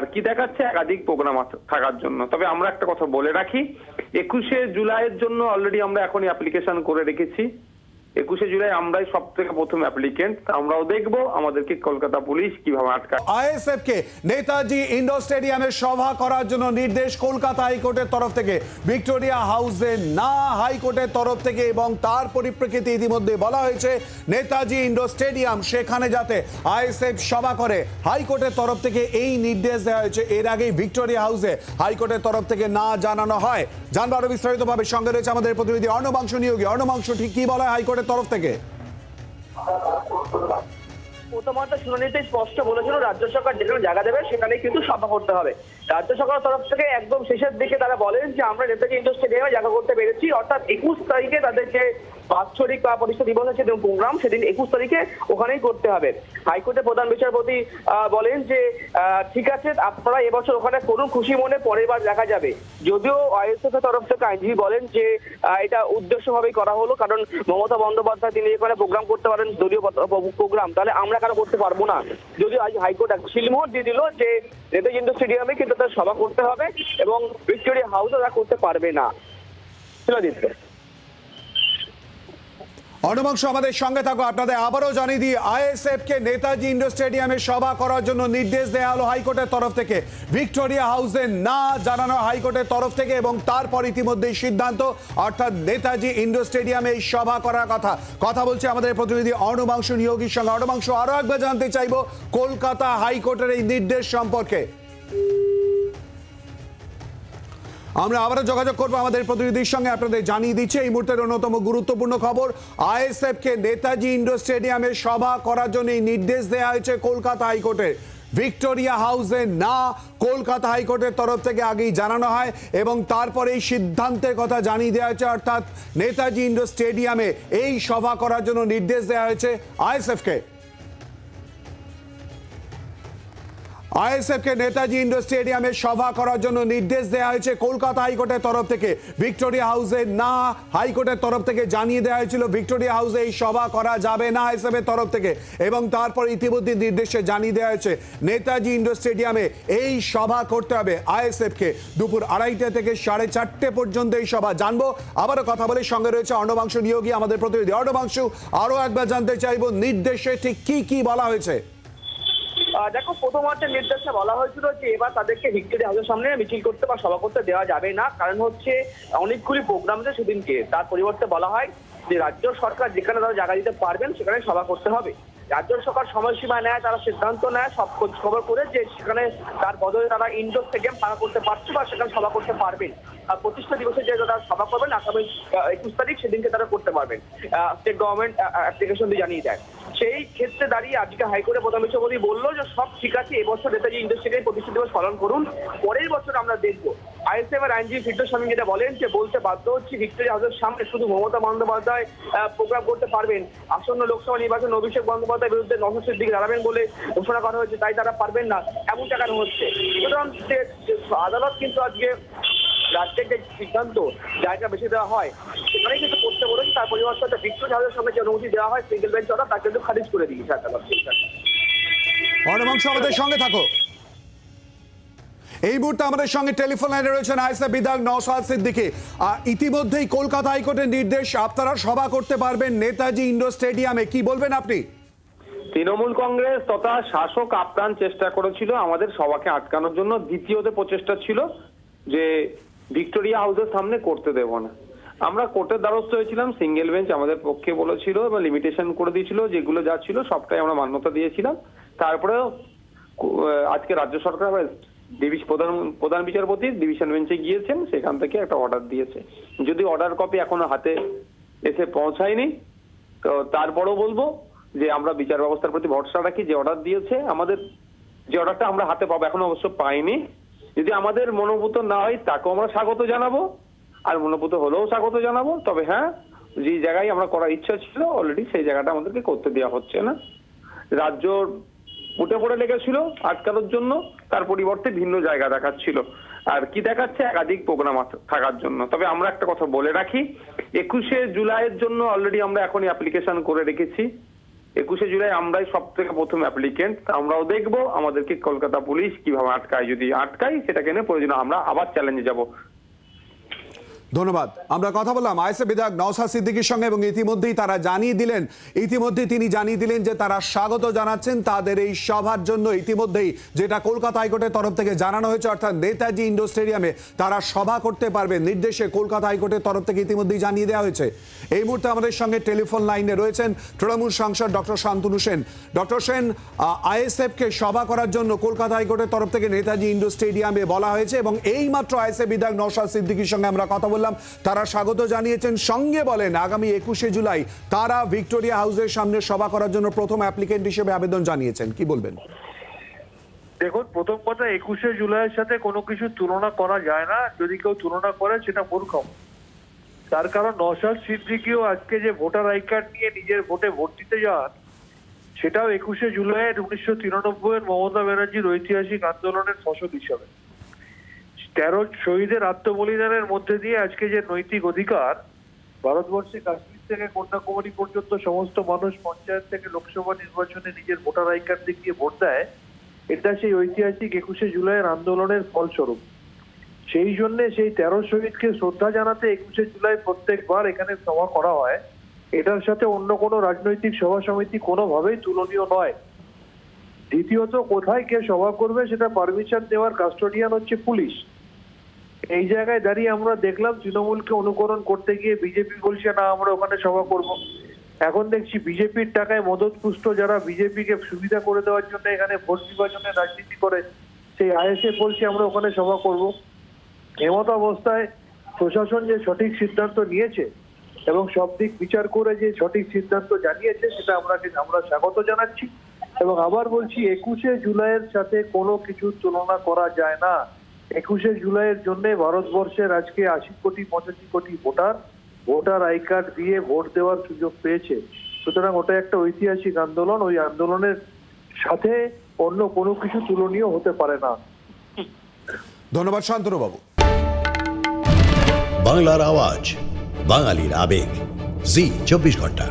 আর কি দেখাচ্ছে? একাধিক প্রোগ্রাম থাকার জন্য। তবে আমরা একটা কথা বলে রাখি, একুশে জুলাইয়ের জন্য অলরেডি আমরা এখনই অ্যাপ্লিকেশন করে রেখেছি। একুশে জুলাই আমরাই সব থেকে প্রথম অ্যাপ্লিকেন্ট আমরাও দেখব আমাদেরকে কলকাতা পুলিশ কীভাবে আটকায়। আইএসএফ কে নেতাজি ইন্ডোর স্টেডিয়ামে সভা করার জন্য নির্দেশ কলকাতা হাইকোর্টের তরফ থেকে। ভিক্টোরিয়া হাউসে না হাইকোর্টের তরফ থেকে এবং তার পরিপ্রেক্ষিতে ইতিমধ্যে বলা হয়েছে, নেতাজি ইন্ডোর স্টেডিয়াম সেখানে যাতে আইএসএফ সভা করে। হাইকোর্টের তরফ থেকে এই নির্দেশ দেওয়া হয়েছে। এর আগেই ভিক্টোরিয়া হাউসে হাইকোর্টের তরফ থেকে না জানানো হয়। জানব আরও বিস্তারিতভাবে সঙ্গে রয়েছে আমাদের প্রতিনিধি অর্ণবাংশ নিয়োগী। অর্ণবাংশ, ঠিক কি বলা হাইকোর্টের তরফ থেকে। প্রথমত শুনানিতে স্পষ্ট বলেছিল, রাজ্য সরকার যেখানে জায়গা দেবে সেখানে কিন্তু সভা করতে হবে। রাজ্য সরকারের তরফ থেকে একদম শেষের দিকে তারা বলেন যে, আমরা নেতাজি ইন্ডোর স্টেডিয়ামে জায়গা করতে পেরেছি। অর্থাৎ একুশ তারিখে তাদের যে বাৎসরিক বা প্রতিষ্ঠা দিবস আছে প্রোগ্রাম, সেদিন একুশ তারিখে ওখানেই করতে হবে। হাইকোর্টের প্রধান বিচারপতি বলেন যে ঠিক আছে, আপনারা এবছর ওখানে করুন, খুশি মনে পরের বার দেখা যাবে। যদিও আইএসএফ এর তরফ থেকে আইনজীবী বলেন যে এটা উদ্দেশ্যভাবেই করা হলো, কারণ মমতা বন্দ্যোপাধ্যায় তিনি এখানে প্রোগ্রাম করতে পারেন, দলীয় প্রোগ্রাম, তাহলে আমরা কেন করতে পারব না। যদিও আজ হাইকোর্ট এক শিলমোহর দিয়ে দিল যে নেতাজি ইন্ডোর স্টেডিয়ামে কিন্তু তার সভা করতে হবে এবং ভিক্টোরিয়া হাউসে তা করতে পারবে না। শিলাদিত্য অনবংশ আমাদের সঙ্গে থাকো। আপনাদের আবারও জানিয়ে দিই আইএসএফ কে নেতাজি ইন্ডোর স্টেডিয়ামে সভা করার জন্য নির্দেশ দেওয়া হলো হাইকোর্টের তরফ থেকে। ভিক্টোরিয়া হাউসে না জানানো হাইকোর্টের তরফ থেকে এবং তারপর ইতিমধ্যেই সিদ্ধান্ত, অর্থাৎ নেতাজি ইন্ডোর স্টেডিয়ামে এই সভা করার কথা। কথা বলছে আমাদের প্রতিনিধি অর্ণবাংশ নিয়োগীর সঙ্গে। অর্ণবাংশ আরও একবার জানতে চাইব, কলকাতা হাইকোর্টের এই নির্দেশ সম্পর্কে। আমরা আবারও যোগাযোগ করব আমাদের প্রতিনিধির সঙ্গে, আপনাদের জানিয়ে দিচ্ছে, এই মুহূর্তের অন্যতম গুরুত্বপূর্ণ খবর আইএসএফ কে নেতাজি ইন্ডোর স্টেডিয়ামে সভা করার জন্য নির্দেশ দেওয়া হয়েছে কলকাতা হাইকোর্টের। ভিক্টোরিয়া হাউসে না, কলকাতা হাইকোর্টের তরফ থেকে আগেই জানানো হয় এবং তারপরে এই সিদ্ধান্তের কথা জানিয়ে দেওয়া হয়েছে, অর্থাৎ নেতাজি ইন্ডোর স্টেডিয়ামে এই সভা করার জন্য নির্দেশ দেওয়া হয়েছে আইএসএফকে। আইএসএফ কে নেতাজি ইন্ডোর স্টেডিয়ামে সভা করার জন্য নির্দেশ দেওয়া হয়েছে। কলকাতা হাইকোর্টের তরফ থেকে ভিক্টোরিয়া হাউসে না হাইকোর্টের তরফ থেকে জানিয়ে দেওয়া হয়েছিল, ভিক্টোরিয়া হাউসে এই সভা করা যাবে না আইএসএফ এর তরফ থেকে। এবং তারপর ইতিমধ্যে নির্দেশে জানিয়ে দেওয়া হয়েছে, নেতাজি ইন্ডোর স্টেডিয়ামে এই সভা করতে হবে। আইএসএফ কে দুপুর আড়াইটা থেকে সাড়ে চারটে পর্যন্ত এই সভা জানব। আবারও কথা বলে সঙ্গে রয়েছে অর্ণবাংশ নিয়োগী আমাদের প্রতিনিধি। অর্ণবাংশু, আরও একবার জানতে চাইব, নির্দেশে ঠিক কি কি বলা হয়েছে? দেখো প্রথমার্থের নির্দেশে বলা হয়েছিল যে এবার তাদেরকে ভিক্টোরিয়া হাউসের সামনে মিছিল করতে বা সভা করতে দেওয়া যাবে না। কারণ হচ্ছে অনেকগুলি প্রোগ্রাম আছে সেদিনকে। তার পরিবর্তে বলা হয় যে রাজ্য সরকার যেখানে তারা জায়গা দিতে পারবেন, সেখানে সভা করতে হবে। রাজ্য সরকার সময়সীমা নেয়, তারা সিদ্ধান্ত নেয়, সব খোঁজ খবর করে যে সেখানে তার বদলে তারা ইনডোর স্টেডিয়াম ফাঁকা করতে পারছে বা সেখানে সভা করতে পারবেন। আর প্রতিষ্ঠা দিবসে যে তারা সভা করবেন, আগামী একুশ তারিখ সেদিনকে তারা করতে পারবেন। স্টেট গভর্নমেন্ট অ্যাপ্লিকেশন দিয়ে জানিয়ে দেয়। সেই ক্ষেত্রে দাঁড়িয়ে আজকে হাইকোর্টে প্রধান বিচারপতি বলল যে সব ঠিক আছে এবছর নেতাজি ইন্ডাস্ট্রিকে প্রতিষ্ঠা দিবস পালন করুন, পরের বছর আমরা দেখব। আইএসএফ এর আইনজীবী ফিরদোস স্বামী যেটা বলেন যে বলতে বাধ্য হচ্ছে, ভিক্টোরিয়া হাউসের সামনে শুধু মমতা বন্দ্যোপাধ্যায় প্রোগ্রাম করতে পারবেন। আসন্ন লোকসভা নির্বাচন অভিষেক বন্দ্যোপাধ্যায়ের বিরুদ্ধে নশোর দিকে দাঁড়াবেন বলে ঘোষণা করা হয়েছে, তাই তারা পারবেন না, এমনটা কেন হচ্ছে? সুতরাং আদালত কিন্তু আজকে রাজ্যের যে সিদ্ধান্ত জায়গা বেশি দেওয়া হয় সেখানে কিন্তু করতে বলেছে তার পরিবর্তে একটা ভিক্টোরিয়া হাউসের সামনে যে অনুমতি দেওয়া হয় সিঙ্গেল বেঞ্চ অর্ডার তা কিন্তু খারিজ করে দিয়েছে আদালত অর্ণবাংশ আমাদের সঙ্গে থাকো। এই মুহূর্তে আমাদের সঙ্গে টেলিফোন লাইনে রয়েছেন আইসা বিধায়ক সিদ্দিকী। আহ, ইতিমধ্যেই কলকাতা হাইকোর্টের নির্দেশ আপনারা সভা করতে পারবেন নেতাজি ইন্ডোর স্টেডিয়ামে। কি বলবেন আপনি? তৃণমূল কংগ্রেস তথা শাসক আপ্রাণ চেষ্টা করেছিল আমাদের সভাকে আটকানোর জন্য। দ্বিতীয়তে প্রচেষ্টা ছিল যে ভিক্টোরিয়া হাউসের সামনে করতে দেব না। আমরা কোর্টের দ্বারস্থ হয়েছিলাম সিঙ্গেল বেঞ্চ আমাদের পক্ষে বলেছিল এবং লিমিটেশন করে দিয়েছিল যেগুলো যা ছিল সবটাই আমরা মান্যতা দিয়েছিলাম। আহ, আজকে রাজ্য সরকার প্রধান প্রধান বিচারপতি ডিভিশন বেঞ্চে গিয়েছেন সেখান থেকে একটা অর্ডার দিয়েছে। যদি অর্ডার কপি এখনও হাতে এসে পৌঁছায়নি তো তারপরও বলব যে আমরা বিচার ব্যবস্থার প্রতি ভরসা রাখি যে অর্ডার দিয়েছে আমাদের যে অর্ডারটা আমরা হাতে পাবো এখনও অবশ্য পাইনি। যদি আমাদের মনোভূত না হয়, তাকেও আমরা স্বাগত জানাব। আর মনোভূত হলেও স্বাগত জানাব। তবে হ্যাঁ যে জায়গায় আমরা করার ইচ্ছা ছিল অলরেডি সেই জায়গাটা আমাদেরকে করতে দেওয়া হচ্ছে না। রাজ্য উঠে পড়ে লেগেছিল আটকানোর জন্য, তার পরিবর্তে ভিন্ন জায়গা দেখাচ্ছিল। আর কি দেখাচ্ছে? একাধিক প্রোগ্রাম থাকার জন্য। তবে আমরা একটা কথা বলে রাখি, একুশে জুলাইয়ের জন্য অলরেডি আমরা এখনই অ্যাপ্লিকেশন করে রেখেছি। একুশে জুলাই আমরাই সব থেকে প্রথম অ্যাপ্লিকেন্ট আমরাও দেখব, আমাদেরকে কলকাতা পুলিশ কীভাবে আটকায়, যদি আটকায় সেটাকে নিয়ে প্রয়োজন আমরা আবার চ্যালেঞ্জে যাব। ধন্যবাদ। আমরা কথা বললাম আইএসএফ বিধায়ক নওসা সিদ্দিকীর সঙ্গে এবং ইতিমধ্যেই তারা জানিয়ে দিলেন ইতিমধ্যে তিনি জানিয়ে দিলেন যে তারা স্বাগত জানাচ্ছেন তাদের এই সভার জন্য। ইতিমধ্যেই যেটা কলকাতা হাইকোর্টের তরফ থেকে জানানো হয়েছে, অর্থাৎ নেতাজি ইন্ডোর স্টেডিয়ামে তারা সভা করতে পারবে নির্দেশে কলকাতা হাইকোর্টের তরফ থেকে ইতিমধ্যেই জানিয়ে দেওয়া হয়েছে। এই মুহূর্তে আমাদের সঙ্গে টেলিফোন লাইনে রয়েছেন তৃণমূল সাংসদ ডক্টর শান্তনু সেন। ডক্টর সেন আইএসএফকে সভা করার জন্য কলকাতা হাইকোর্টের তরফ থেকে নেতাজি ইন্ডোর স্টেডিয়ামে বলা হয়েছে এবং এইমাত্র আইএসএফ বিধায়ক নওশাদ সিদ্দিকীর সঙ্গে আমরা কথা বললাম। তারা স্বাগত জানিয়েছেন। সঙ্গে বলেন, আগামী একুশে জুলাই তারা ভিক্টোরিয়া হাউসের সামনে সভা করার জন্য প্রথম অ্যাপ্লিকেন্ট হিসেবে আবেদন জানিয়েছেন। কি বলবেন? দেখুন, প্রথম কথা, একুশে জুলাইয়ের সাথে কোনো কিছু তুলনা করা যায় না। যদি কেউ তুলনা করে, সেটা মূর্খম তার কারণ নশাদ সিদ্দিকিও আজকে যে ভোটার আই কার্ড নিয়ে নিজের ভোটে ভোট দিতে যান, সেটাও একুশে জুলাইয়ের উনিশশো তিরানব্বই এর মমতা ব্যানার্জির ঐতিহাসিক আন্দোলনের ফসল হিসাবে। তেরো শহীদের আত্মবলিদানের মধ্যে দিয়ে আজকে যে নৈতিক অধিকার, ভারতবর্ষে কাশ্মীর থেকে কন্যাকুমারী পর্যন্ত সমস্ত মানুষ পঞ্চায়েত থেকে লোকসভা নির্বাচনে নিজের ভোটার আই কার্ড দেখিয়ে ভোট দেয়, এটা সেই ঐতিহাসিক একুশে জুলাইয়ের আন্দোলনের ফলস্বরূপ। সেই জন্য সেই তেরো শহীদকে শ্রদ্ধা জানাতে একুশে জুলাই প্রত্যেকবার এখানে সভা করা হয়। এটার সাথে অন্য কোনো রাজনৈতিক সভা সমিতি কোনোভাবেই তুলনীয় নয়। দ্বিতীয়ত, কোথায় কে সভা করবে সেটা পারমিশন দেওয়ার কাস্টোডিয়ান হচ্ছে পুলিশ। এই জায়গায় দাঁড়িয়ে আমরা দেখলাম তৃণমূলকে অনুকরণ করতে গিয়ে বিজেপি বলছে, না, আমরা ওখানে সভা করব। এখন দেখছি বিজেপির টাকায় মদত পুষ্ট যারা বিজেপিকে সুবিধা করে দেওয়ার জন্য এখানে ভোট নির্বাচনে রাজনীতি করে, সেই আইএসএ বলছে, আমরা ওখানে সভা করব। এমত অবস্থায় প্রশাসন যে সঠিক সিদ্ধান্ত নিয়েছে এবং সব দিক বিচার করে যে সঠিক সিদ্ধান্ত জানিয়েছে, সেটা আমরা আমরা স্বাগত জানাচ্ছি এবং আবার বলছি, একুশে জুলাইয়ের সাথে কোনো কিছু তুলনা করা যায় না। একুশে জুলাইয়ের জন্য ভারতবর্ষের আজকে আশি কোটি পঁচাশি কোটি ভোটার ভোটার আই কার্ড দিয়ে ভোট দেওয়ার সুযোগ পেয়েছে। সুতরাং ওটা একটা ঐতিহাসিক আন্দোলন ওই আন্দোলনের সাথে অন্য কোনো কিছু তুলনীয় হতে পারে না। ধন্যবাদ শান্তনু বাবু বাংলার আওয়াজ বাঙালির আবেগ। জি চব্বিশ ঘণ্টা।